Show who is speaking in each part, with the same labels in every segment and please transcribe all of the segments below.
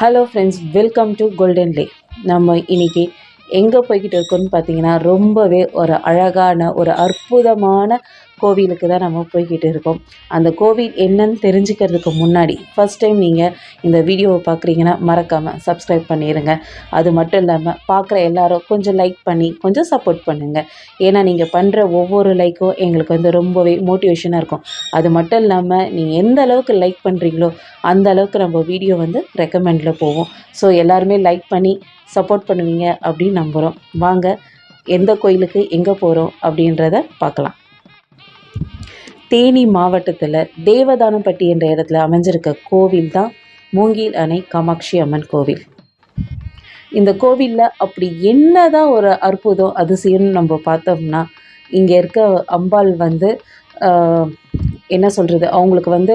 Speaker 1: Hello friends welcome to golden லே நம்ம இன்றைக்கி எங்கே போய்கிட்டு இருக்கோம்னு பார்த்தீங்கன்னா ரொம்பவே ஒரு அழகான ஒரு அற்புதமான கோவிலுக்கு தான் நம்ம போய்கிட்டு இருக்கோம். அந்த கோவில் என்னன்னு தெரிஞ்சுக்கிறதுக்கு முன்னாடி ஃபஸ்ட் டைம் நீங்கள் இந்த வீடியோவை பார்க்குறீங்கன்னா மறக்காமல் சப்ஸ்கிரைப் பண்ணிடுங்க அது மட்டும் இல்லாமல் பார்க்குற எல்லாரும் கொஞ்சம் லைக் பண்ணி கொஞ்சம் சப்போர்ட் பண்ணுங்கள் ஏன்னா நீங்கள் பண்ணுற ஒவ்வொரு லைக்கும் எங்களுக்கு வந்து ரொம்பவே மோட்டிவேஷனாக இருக்கும். அது மட்டும் இல்லாமல் நீங்கள் எந்த அளவுக்கு லைக் பண்ணுறீங்களோ அந்த அளவுக்கு நம்ம வீடியோ வந்து ரெக்கமெண்டில் போவோம். ஸோ எல்லாருமே லைக் பண்ணி சப்போர்ட் பண்ணுவீங்க அப்படின்னு நம்புகிறோம் வாங்க எந்த கோயிலுக்கு எங்கே போகிறோம் அப்படின்றத பார்க்கலாம் தேனி மாவட்டத்தில் தேவதானப்பட்டி என்ற இடத்துல அமைஞ்சிருக்க கோவில் தான் மூங்கில் அணை காமாட்சி அம்மன் கோவில். இந்த கோவிலில் அப்படி என்னதான் ஒரு அற்புதம் அதிசயம்னு நம்ம பார்த்தோம்னா இங்கே இருக்க அம்பாள் வந்து ஆஹ், என்ன சொல்கிறது அவங்களுக்கு வந்து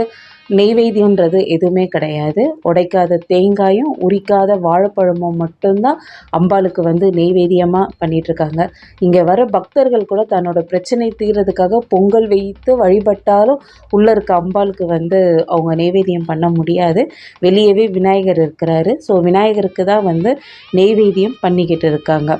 Speaker 1: நெய்வேத்தியன்றது எதுவுமே கிடையாது. உடைக்காத தேங்காயும் உரிக்காத வாழைப்பழமும் மட்டும்தான் அம்பாளுக்கு வந்து நெய்வேத்தியமாக பண்ணிகிட்ருக்காங்க இங்கே வர பக்தர்கள் கூட தன்னோட பிரச்சனை தீர்றதுக்காக பொங்கல் வைத்து வழிபட்டாலும் உள்ளே இருக்க அம்பாளுக்கு வந்து அவங்க நெய்வேத்தியம் பண்ண முடியாது. வெளியவே விநாயகர் இருக்கிறாரு. ஸோ விநாயகருக்கு தான் வந்து நெய்வேத்தியம் பண்ணிக்கிட்டு இருக்காங்க.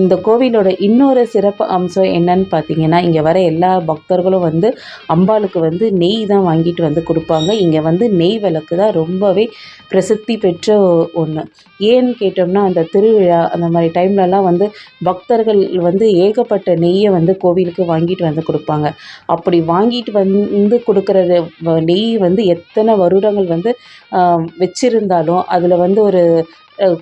Speaker 1: இந்த கோவிலோட இன்னொரு சிறப்பு அம்சம் என்னன்னு பார்த்தீங்கன்னா இங்கே வர எல்லா பக்தர்களும் வந்து அம்பாளுக்கு வந்து நெய் தான் வாங்கிட்டு வந்து கொடுப்பாங்க. இங்கே வந்து நெய் விளக்கு தான் ரொம்பவே பிரசித்தி பெற்ற ஒன்று ஏன்னு கேட்டோம்னா அந்த திருவிழா அந்த மாதிரி டைம்லலாம் வந்து பக்தர்கள் வந்து ஏகப்பட்ட நெய்யை வந்து கோவிலுக்கு வாங்கிட்டு வந்து கொடுப்பாங்க. அப்படி வாங்கிட்டு வந்து கொடுக்குற நெய் வந்து எத்தனை வருடங்கள் வந்து வச்சிருந்தாலும் அதில் வந்து ஒரு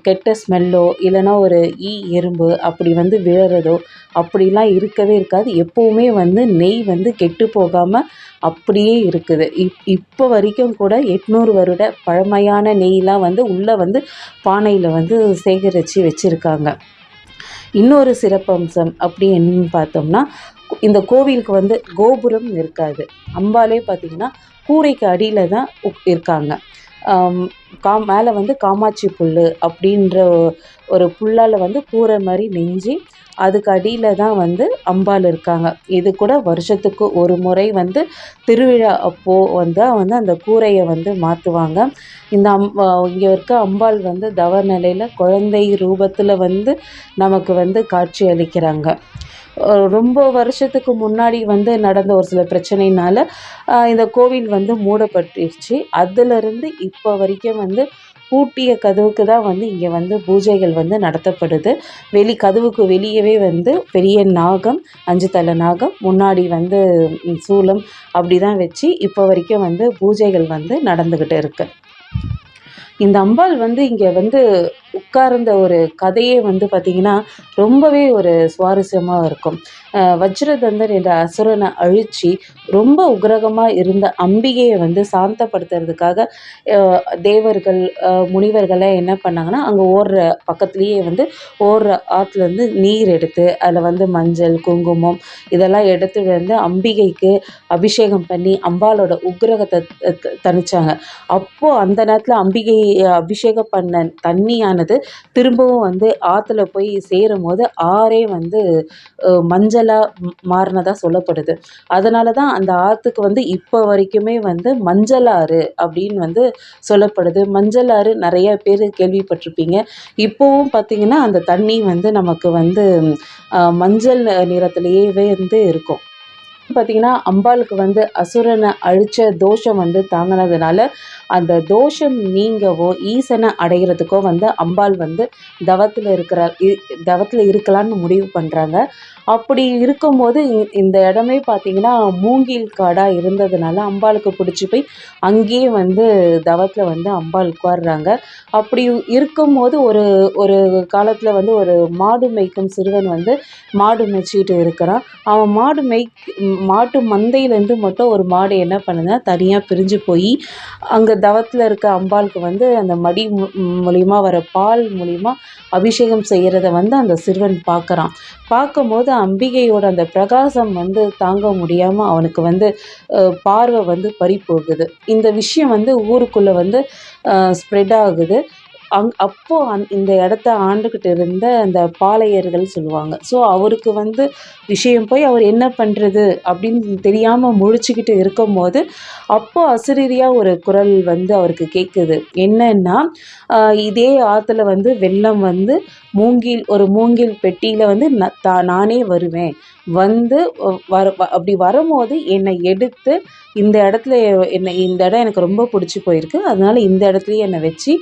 Speaker 1: கெட்ட ஸ்மெல்லோ இல்லைன்னா ஒரு ஈ எறும்பு அப்படி வந்து விழுறதோ அப்படிலாம் இருக்கவே இருக்காது. எப்போவுமே வந்து நெய் வந்து கெட்டு போகாமல் அப்படியே இருக்குது. இப் இப்போ வரைக்கும் கூட எட்நூறு வருட பழமையான நெய்லாம் வந்து உள்ளே வந்து பானையில் வந்து சேகரித்து வச்சுருக்காங்க. இன்னொரு சிறப்பம்சம் அப்படி என்னன்னு பார்த்தோம்னா இந்த கோவிலுக்கு வந்து கோபுரம் இருக்காது. அம்பாலே பார்த்தீங்கன்னா கூரைக்கு அடியில் தான் இருக்காங்க. கா மேலே வந்து காமாட்சி புல் அப்படின்ற ஒரு புல்லால் வந்து கூரை மாதிரி நெஞ்சு. அதுக்கு அடியில் தான் வந்து அம்பாள் இருக்காங்க. இது கூட வருஷத்துக்கு ஒரு முறை வந்து திருவிழா அப்போது வந்து வந்து அந்த கூரையை வந்து மாற்றுவாங்க இந்த அம் இங்கே இருக்க அம்பாள் வந்து தவ நிலையில் குழந்தை ரூபத்தில் வந்து நமக்கு வந்து காட்சி அளிக்கிறாங்க. ரொம்ப வருஷத்துக்கு முன்னாடி வந்து நடந்த ஒரு சில பிரச்சனைனால இந்த கோவில் வந்து மூடப்பட்டுருச்சு. அதிலிருந்து இப்போ வரைக்கும் வந்து பூட்டிய கதவுக்கு தான் வந்து இங்கே வந்து பூஜைகள் வந்து நடத்தப்படுது. வெளி கதவுக்கு வெளியவே வந்து பெரிய நாகம் அஞ்சு தலை நாகம் முன்னாடி வந்து சூலம் அப்படி தான் வச்சு இப்போ வரைக்கும் வந்து பூஜைகள் வந்து நடந்துக்கிட்டு இருக்குது இந்த அம்பாள் வந்து இங்கே வந்து உட்கார்ந்த ஒரு கதையே வந்து பார்த்திங்கன்னா ரொம்பவே ஒரு சுவாரஸ்யமாக இருக்கும். வஜ்ரதந்தன் என்ற அசுரனை அழித்து ரொம்ப உக்ரகமாக இருந்த அம்பிகையை வந்து சாந்தப்படுத்துறதுக்காக தேவர்கள் முனிவர்கள்லாம் என்ன பண்ணாங்கன்னா அங்கே ஓடுற பக்கத்துலேயே வந்து ஓடுற ஆற்றுலேருந்து நீர் எடுத்து அதில் வந்து மஞ்சள் குங்குமம் இதெல்லாம் எடுத்து வந்து அம்பிகைக்கு அபிஷேகம் பண்ணி அம்பாளோட உக்ரகத்தை த- தணிச்சாங்க. அப்போது அந்த நேரத்தில் அம்பிகை அபிஷேகம் பண்ண தண்ணியானது திரும்பவும் வந்து ஆற்றுல போய் சேரும் போது ஆறே வந்து மஞ்சளாக மாறினதாக சொல்லப்படுது. அதனால தான் அந்த ஆற்றுக்கு வந்து இப்போ வரைக்குமே வந்து மஞ்சளாறு அப்படின்னு வந்து சொல்லப்படுது. மஞ்சளாறு நிறைய பேர் கேள்விப்பட்டிருப்பீங்க. இப்போவும் பார்த்திங்கன்னா அந்த தண்ணி வந்து நமக்கு வந்து மஞ்சள் நிறத்திலேயே வந்து இருக்கும். பார்த்தீங்கன்னா அம்பாளுக்கு வந்து அசுரனை அழிச்ச தோஷம் வந்து தாங்கினதுனால அந்த தோஷம் நீங்கவோ ஈசனை அடைகிறதுக்கோ வந்து அம்பாள் வந்து தவத்தில் இருக்கிறார் தவத்தில் இருக்கலான்னு முடிவு பண்ணுறாங்க அப்படி இருக்கும்போது இந்த இடமே பார்த்தீங்கன்னா மூங்கில் காடாக இருந்ததுனால அம்பாளுக்கு பிடிச்சி போய் அங்கேயே வந்து தவத்தில் வந்து அம்பாள் உட்காடுறாங்க அப்படி இருக்கும்போது ஒரு ஒரு காலத்தில் வந்து ஒரு மாடு மேய்க்கும் சிறுவன் வந்து மாடு மேய்ச்சிக்கிட்டு இருக்கிறான். அவன் மாடு மெய் மாட்டு மந்தையிலேருந்து மட்டும் ஒரு மாடு என்ன பண்ணுதுன்னா தனியாக பிரிஞ்சு போய் அங்கே தவத்தில் இருக்க அம்பாளுக்கு வந்து அந்த மடி மு- வர பால் மூலியமா அபிஷேகம் செய்கிறத வந்து அந்த சிறுவன் பார்க்குறான் பார்க்கும்போது அம்பிகையோட அந்த பிரகாசம் வந்து தாங்க முடியாமல் அவனுக்கு வந்து பார்வை வந்து பறி போகுது இந்த விஷயம் வந்து ஊருக்குள்ளே வந்து ஸ்ப்ரெட் ஆகுது. அங் அப்போது அந் இந்த இடத்த ஆண்டுக்கிட்டு இருந்த அந்த பாளையர்கள் சொல்லுவாங்க. ஸோ அவருக்கு வந்து விஷயம் போய் அவர் என்ன பண்ணுறது அப்படின்னு தெரியாமல் முழிச்சுக்கிட்டு இருக்கும்போது அப்போ அசிரீரியாக ஒரு குரல் வந்து அவருக்கு கேட்குது என்னன்னா இதே ஆற்றுல வந்து வெள்ளம் வந்து மூங்கில் ஒரு மூங்கில் பெட்டியில் வந்து தா நானே வருவேன். வந்து வர அப்படி வரும்போது என்னை எடுத்து இந்த இடத்துல என்னை இந்த இடம் எனக்கு ரொம்ப பிடிச்சி போயிருக்கு. அதனால் இந்த இடத்துலையே என்னை வச்சு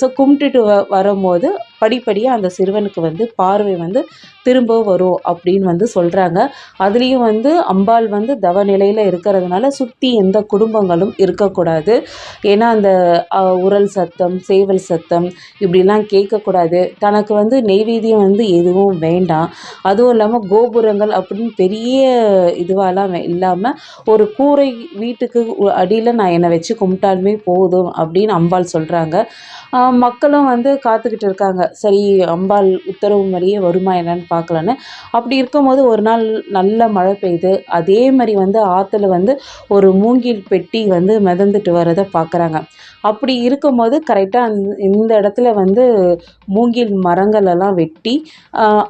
Speaker 1: ஸோ கும்பிட்டுட்டு வ வரும்போது படிப்படியாக அந்த சிறுவனுக்கு வந்து பார்வை வந்து திரும்ப வரும் அப்படின்னு வந்து சொல்கிறாங்க அதுலேயும் வந்து அம்பாள் வந்து தவ நிலையில் இருக்கிறதுனால சுற்றி எந்த குடும்பங்களும் இருக்கக்கூடாது. ஏன்னா அந்த உரல் சத்தம் சேவல் சத்தம் இப்படிலாம் கேட்கக்கூடாது. தனக்கு வந்து நெய்வேத்தியம் வந்து எதுவும் வேண்டாம். அதுவும் இல்லாமல் கோபுரங்கள் அப்படின்னு பெரிய இதுவாலாம் இல்லாமல் ஒரு கூரை வீட்டுக்கு அடியில் நான் என்னை வச்சு கும்பிட்டாலுமே போதும் அப்படின்னு அம்பாள் சொல்கிறாங்க மக்களும் வந்து காத்துக்கிட்டு இருக்காங்க. சரி அம்பாள் உத்தரவு மாதிரியே வருமா என்னன்னு பார்க்கலான்னு. அப்படி இருக்கும்போது ஒரு நாள் நல்ல மழை பெய்யுது அதே மாதிரி வந்து ஆற்றுல வந்து ஒரு மூங்கில் பெட்டி வந்து மிதந்துட்டு வரதை பார்க்குறாங்க. அப்படி இருக்கும்போது கரெக்டாக இந்த இடத்துல வந்து மூங்கில் மரங்களெல்லாம் வெட்டி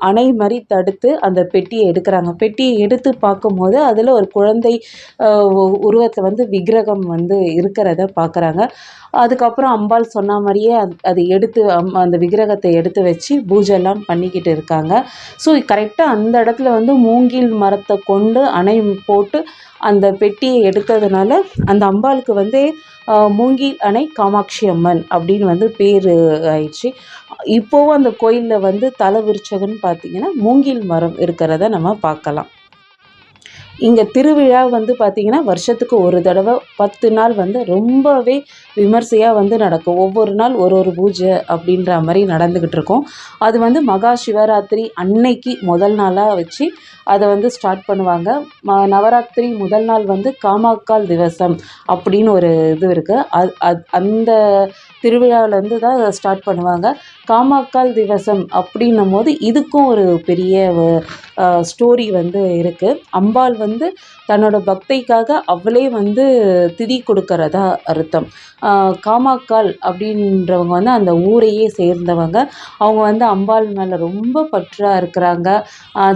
Speaker 1: அணை மாதிரி தடுத்து அந்த பெட்டியை எடுக்கிறாங்க. பெட்டியை எடுத்து பார்க்கும்போது அதில் ஒரு குழந்தை உருவத்தை வந்து விக்கிரகம் வந்து இருக்கிறத பார்க்குறாங்க. அதுக்கப்புறம் அம்பாள் சொன்ன மாதிரியே அது எடுத்து அம் அந்த விக்கிரகத்தை எடுத்து வச்சு பூஜைலாம் பண்ணிக்கிட்டு இருக்காங்க. ஸோ கரெக்டாக அந்த இடத்துல வந்து மூங்கில் மரத்தை கொண்டு அணை போட்டு அந்த பெட்டியை எடுத்ததுனால அந்த அம்பாளுக்கு வந்து மூங்கில் அணை காமாட்சி அம்மன் அப்படின்னு வந்து பேர் ஆயிடுச்சு. இப்போவும் அந்த கோயிலில் வந்து தலை விருச்சகன்னு பார்த்தீங்கன்னா மூங்கில் மரம் இருக்கிறத நம்ம பார்க்கலாம். இங்கே திருவிழா வந்து பார்த்திங்கன்னா வருஷத்துக்கு ஒரு தடவை பத்து நாள் வந்து ரொம்பவே விமர்சையாக வந்து நடக்கும். ஒவ்வொரு நாள் ஒரு ஒரு பூஜை அப்படின்ற மாதிரி நடந்துக்கிட்டு இருக்கும். அது வந்து மகா சிவராத்திரி அன்னைக்கு முதல் நாளாக வச்சு அதை வந்து ஸ்டார்ட் பண்ணுவாங்க. ம நவராத்திரி முதல் நாள் வந்து காமாக்கால் திவசம் அப்படின்னு ஒரு இது இருக்குது அது அந்த திருவிழாவிலேருந்து தான் அதை ஸ்டார்ட் பண்ணுவாங்க. காமாக்கால் திவசம் அப்படின்னும் போது இதுக்கும் ஒரு பெரிய ஸ்டோரி வந்து இருக்குது அம்பாள் வந்து தன்னோட பக்தைக்காக அவளே வந்து திதி கொடுக்கறதா அர்த்தம். காமாக்கால் அப்படின்றவங்க வந்து அந்த ஊரையே சேர்ந்தவங்க. அவங்க வந்து அம்பாள் மேலே ரொம்ப பற்றாக இருக்கிறாங்க.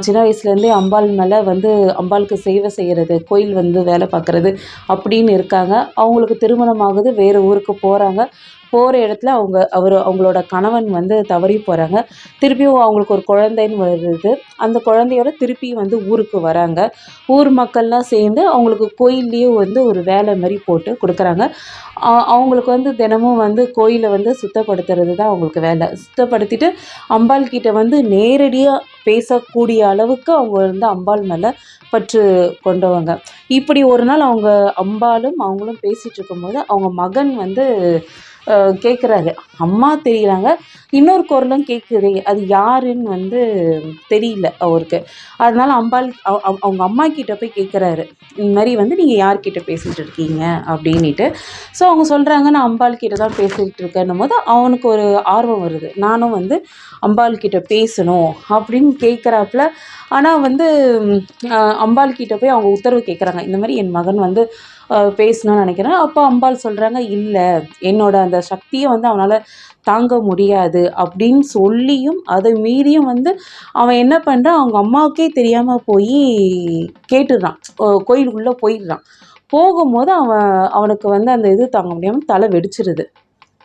Speaker 1: சின்ன வயசுலேருந்தே அம்பாள் மேலே வந்து அம்பாளுக்கு சேவை செய்கிறது கோயில் வந்து வேலை பார்க்குறது அப்படின்னு இருக்காங்க. அவங்களுக்கு திருமணம் ஆகுது வேறு ஊருக்கு போகிறாங்க போகிற இடத்துல அவங்க அவர் அவங்களோட கணவன் வந்து தவறி போகிறாங்க திருப்பியும் அவங்களுக்கு ஒரு குழந்தைன்னு வருது. அந்த குழந்தையோட திருப்பி வந்து ஊருக்கு வராங்க. ஊர் மக்கள்லாம் சேர்ந்து அவங்களுக்கு கோயில்லையே வந்து ஒரு வேலை மாதிரி போட்டு கொடுக்குறாங்க. அவங்களுக்கு வந்து தினமும் வந்து கோயிலை வந்து சுத்தப்படுத்துறது தான் அவங்களுக்கு வேலை. சுத்தப்படுத்திட்டு அம்பாள் கிட்ட வந்து நேரடியாக பேசக்கூடிய அளவுக்கு அவங்க வந்து அம்பாள் மேலே பற்று கொண்டவங்க. இப்படி ஒரு நாள் அவங்க அம்பாளும் அவங்களும் பேசிகிட்டு இருக்கும்போது அவங்க மகன் வந்து கேட்குறாரு அம்மா தெரியுறாங்க. இன்னொரு குரலும் கேட்குது அது யாருன்னு வந்து தெரியல அவருக்கு. அதனால அம்பாள் அவங்க அம்மா கிட்ட போய் கேட்குறாரு இந்த மாதிரி வந்து நீங்கள் யார்கிட்ட பேசிகிட்டு இருக்கீங்க? அப்படின்ட்டு ஸோ அவங்க சொல்கிறாங்க நான் அம்பாள் கிட்ட தான் பேசிகிட்டு இருக்கேன்னும் போது அவனுக்கு ஒரு ஆர்வம் வருது. நானும் வந்து அம்பாள் கிட்ட பேசணும் அப்படின்னு கேட்குறாப்புல ஆனால் வந்து அம்பாள் கிட்ட போய் அவங்க உத்தரவு கேட்குறாங்க இந்த மாதிரி என் மகன் வந்து பேசணும்னு நினைக்கிறேன். அப்போ அம்பாள் சொல்கிறாங்க இல்லை என்னோட அந்த சக்தியை வந்து அவனால் தாங்க முடியாது. அப்படின்னு சொல்லியும் அதை மீறியும் வந்து அவன் என்ன பண்ணுறான் அவங்க அம்மாவுக்கே தெரியாமல் போய் கேட்டுடுறான். கோயிலுக்குள்ளே போயிடுறான். போகும்போது அவன் அவனுக்கு வந்து அந்த இது தாங்க முடியாமல் தலை வெடிச்சிருது.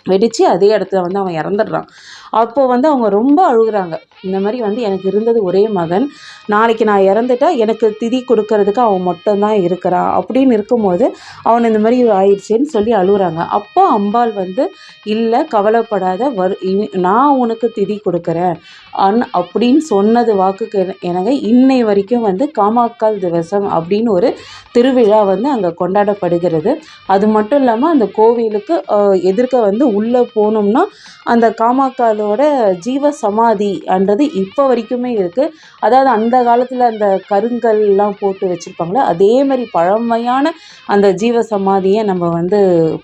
Speaker 1: வெடித்து அதே இடத்துல வந்து அவன் இறந்துடுறான். அப்போ வந்து அவங்க ரொம்ப அழுகுறாங்க. இந்த மாதிரி வந்து எனக்கு இருந்தது ஒரே மகன். நாளைக்கு நான் இறந்துட்டா எனக்கு திதி கொடுக்கறதுக்கு அவன் மட்டும்தான் இருக்கிறான் அப்படின்னு இருக்கும்போது அவன் இந்த மாதிரி ஆயிடுச்சேன்னு சொல்லி அழுகுறாங்க. அப்போ அம்பாள் வந்து இல்லை கவலைப்படாத வரு இனி- நான் உனக்கு திதி கொடுக்குறேன். அன் அப்படின்னு சொன்னது வாக்குக்கு எனக்கு இன்னை வரைக்கும் வந்து காமாக்கால் திவசம் அப்படின்னு ஒரு திருவிழா வந்து அங்கே கொண்டாடப்படுகிறது. அது மட்டும் இல்லாமல் அந்த கோவிலுக்கு எதிர்க்க வந்து உள்ளே போனோம்னா அந்த காமாக்கால் அதோட ஜீவ சமாதின்றது இப்போ வரைக்குமே இருக்குது அதாவது அந்த காலத்தில் அந்த கருங்கல்லாம் போட்டு வச்சுருப்பாங்களே அதே மாதிரி பழமையான அந்த ஜீவ சமாதியை நம்ம வந்து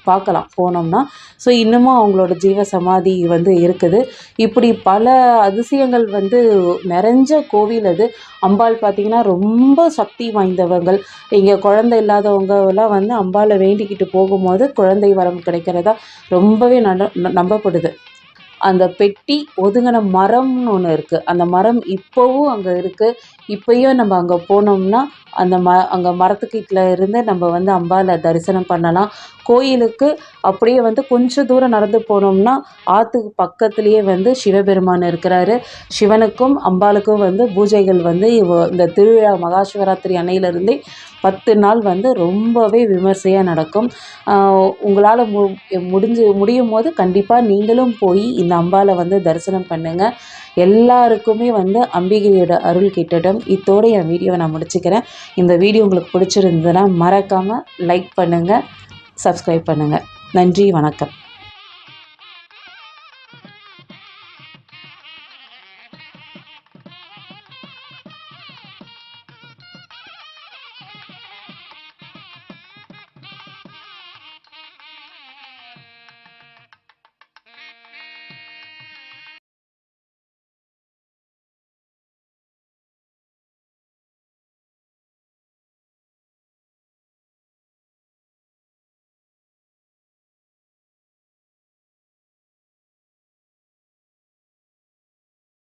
Speaker 1: பார்க்கலாம் போனோம்னா. ஸோ இன்னமும் அவங்களோட ஜீவ சமாதி வந்து இருக்குது. இப்படி பல அதிசயங்கள் வந்து நிறைஞ்ச கோவில் அது. அம்பாள் பார்த்திங்கன்னா ரொம்ப சக்தி வாய்ந்தவங்கள் இங்கே குழந்தை இல்லாதவங்கலாம் வந்து அம்பாளை வேண்டிக்கிட்டு போகும்போது குழந்தை வரம் கிடைக்கிறதா ரொம்பவே நட நம்பப்படுது. அந்த பெட்டி ஒதுங்கின மரம்னு ஒன்று இருக்குது அந்த மரம் இப்போவும் அங்கே இருக்குது இப்போயும் நம்ம அங்கே போனோம்னா அந்த ம அங்கே மரத்துக்கிட்டே இருந்து நம்ம வந்து அம்பாளை தரிசனம் பண்ணலாம். கோயிலுக்கு அப்படியே வந்து கொஞ்சம் தூரம் நடந்து போனோம்னா ஆற்றுக்கு பக்கத்துலேயே வந்து சிவபெருமான் இருக்கிறாரு. சிவனுக்கும் அம்பாளுக்கும் வந்து பூஜைகள் வந்து இந்த திருவிழா மகாசிவராத்திரி அன்னையிலிருந்தே பத்து நாள் வந்து ரொம்பவே விமர்சையாக நடக்கும். உங்களால் மு முடிஞ்சு முடியும் போது கண்டிப்பாக நீங்களும் போய் இந்த அம்பாளை வந்து தரிசனம் பண்ணுங்கள் எல்லாருக்குமே வந்து அம்பிகையோட அருள் கிட்டட்டும் இத்தோடு என் வீடியோவை நான் முடிச்சுக்கிறேன். இந்த வீடியோ உங்களுக்கு பிடிச்சிருந்ததுன்னா மறக்காமல் லைக் பண்ணுங்கள் சப்ஸ்கிரைப் பண்ணுங்கள் நன்றி வணக்கம்.